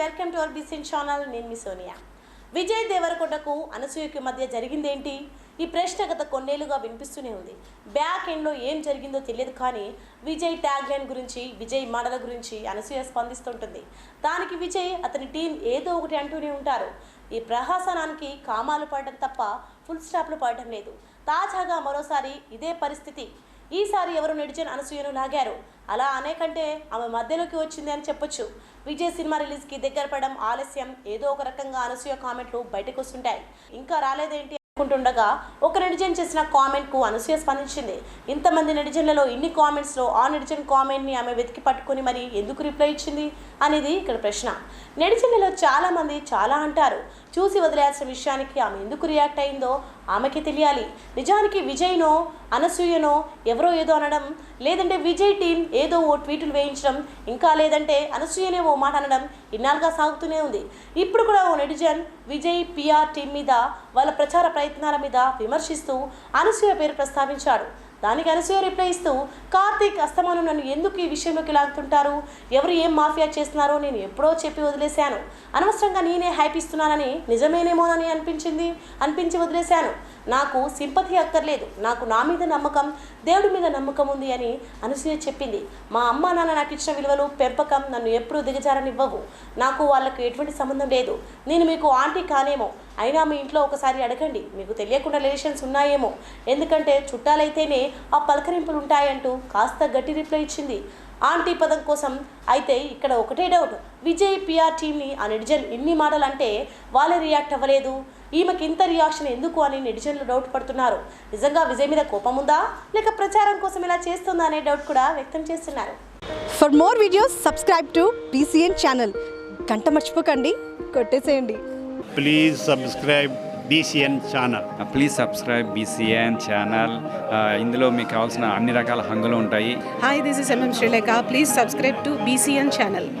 Welcome to our BCN channel నేను మీ సోనియా. విజయ్ దేవరకొండకు అనసూయకి మధ్య జరిగిందేంటి? ఈ ప్రశ్న గత కొన్నేళ్ళుగా వినిపిస్తూనే ఉంది. బ్యాక్ ఎండ్లో ఏం జరిగిందో తెలియదు కానీ విజయ్ ట్యాగ్ లైన్ గురించి విజయ్ మాటల గురించి అనసూయ స్పందిస్తుంటుంది. దానికి విజయ్ అతని టీం ఏదో ఒకటి అంటూనే ఉంటారు. ఈ ప్రహాసనానికి కామాలు పడటం తప్ప ఫుల్ స్టాప్లు పడటం లేదు. తాజాగా మరోసారి ఇదే పరిస్థితి. ఈసారి ఎవరు నెటిజన్ అనసూయను లాగారు. అలా అనేకంటే ఆమె మధ్యలోకి వచ్చింది అని చెప్పొచ్చు. విజయ్ సినిమా రిలీజ్కి దగ్గర పడడం ఆలస్యం. ఏదో ఒక రకంగా అనసూయ కామెంట్లు బయటకు వస్తుంటాయి. ఇంకా రాలేదేంటి అనుకుంటుండగా ఒక నెటిజన్ చేసిన కామెంట్కు అనసూయ స్పందించింది. ఇంతమంది నెటిజన్లలో ఇన్ని కామెంట్స్లో ఆ నెటిజన్ కామెంట్ని ఆమె వెతికి పట్టుకొని మరి ఎందుకు రిప్లై ఇచ్చింది అనేది ఇక్కడ ప్రశ్న. నెటిజన్లలో చాలామంది చాలా అంటారు. చూసి వదిలేయాల్సిన విషయానికి ఆమె ఎందుకు రియాక్ట్ అయిందో ఆమెకి తెలియాలి. నిజానికి విజయ్నో అనసూయనో ఎవరో ఏదో అనడం లేదంటే విజయ్ టీం ఏదో ఓ ట్వీట్లు వేయించడం ఇంకా లేదంటే అనసూయనే ఓ మాట అనడం ఇన్నాళ్ళుగా సాగుతూనే ఉంది. ఇప్పుడు కూడా ఓ నెటిజన్ విజయ్ పిఆర్ టీం మీద వాళ్ళ ప్రచార ప్రయత్నాల మీద విమర్శిస్తూ అనసూయ పేరు ప్రస్తావించాడు. దానికి అనసూయ రిప్లై ఇస్తూ కార్తీక్ అస్తమానం నన్ను ఎందుకు ఈ విషయంలోకి లాగుతుంటారు? ఎవరు ఏం మాఫియా చేస్తున్నారో నేను ఎప్పుడో చెప్పి వదిలేశాను. అనవసరంగా నేనే హైప్ ఇస్తున్నానని నిజమేనేమోనని అనిపించింది అనిపించి వదిలేశాను. నాకు సింపతి అక్కర్లేదు. నాకు నా మీద నమ్మకం దేవుడి మీద నమ్మకం ఉంది అని అనసూయ చెప్పింది. మా అమ్మ నాన్న నాకు ఇచ్చిన విలువలు పెంపకం నన్ను ఎప్పుడూ దిగజారనివ్వవు. నాకు వాళ్ళకు ఎటువంటి సంబంధం లేదు. నేను మీకు ఆంటీ కానేమో. అయినా మీ ఇంట్లో ఒకసారి అడగండి. మీకు తెలియకుండా రిలేషన్స్ ఉన్నాయేమో. ఎందుకంటే చుట్టాలైతేనే ఆ పలకరింపులు ఉంటాయంటూ కాస్త గట్టి రిప్లై ఇచ్చింది. ఆంటీ పదం కోసం అయితే ఇక్కడ ఒకటే డౌట్. విజయ్ పిఆర్ టీమ్ని ఆ నెటిజన్ ఇన్ని మాటలు అంటే వాళ్ళే రియాక్ట్ అవ్వలేదు. ఈమెకి ఇంత రియాక్షన్ ఎందుకు అని నెటిజన్లు డౌట్ పడుతున్నారు. నిజంగా విజయ్ మీద కోపం ఉందా? లేక ప్రచారం కోసం ఇలా చేస్తుందా అనే డౌట్ కూడా వ్యక్తం చేస్తున్నారు. For more videos subscribe to BCN channel గంట మర్చిపోకండి. కొట్టేసేయండి. Please subscribe BCN channel please subscribe BCN channel ఇందులో మీకు కావాల్సిన అన్ని రకాల హంగులు ఉంటాయి. Hi, this is MM Sri Lanka. Please subscribe to BCN channel.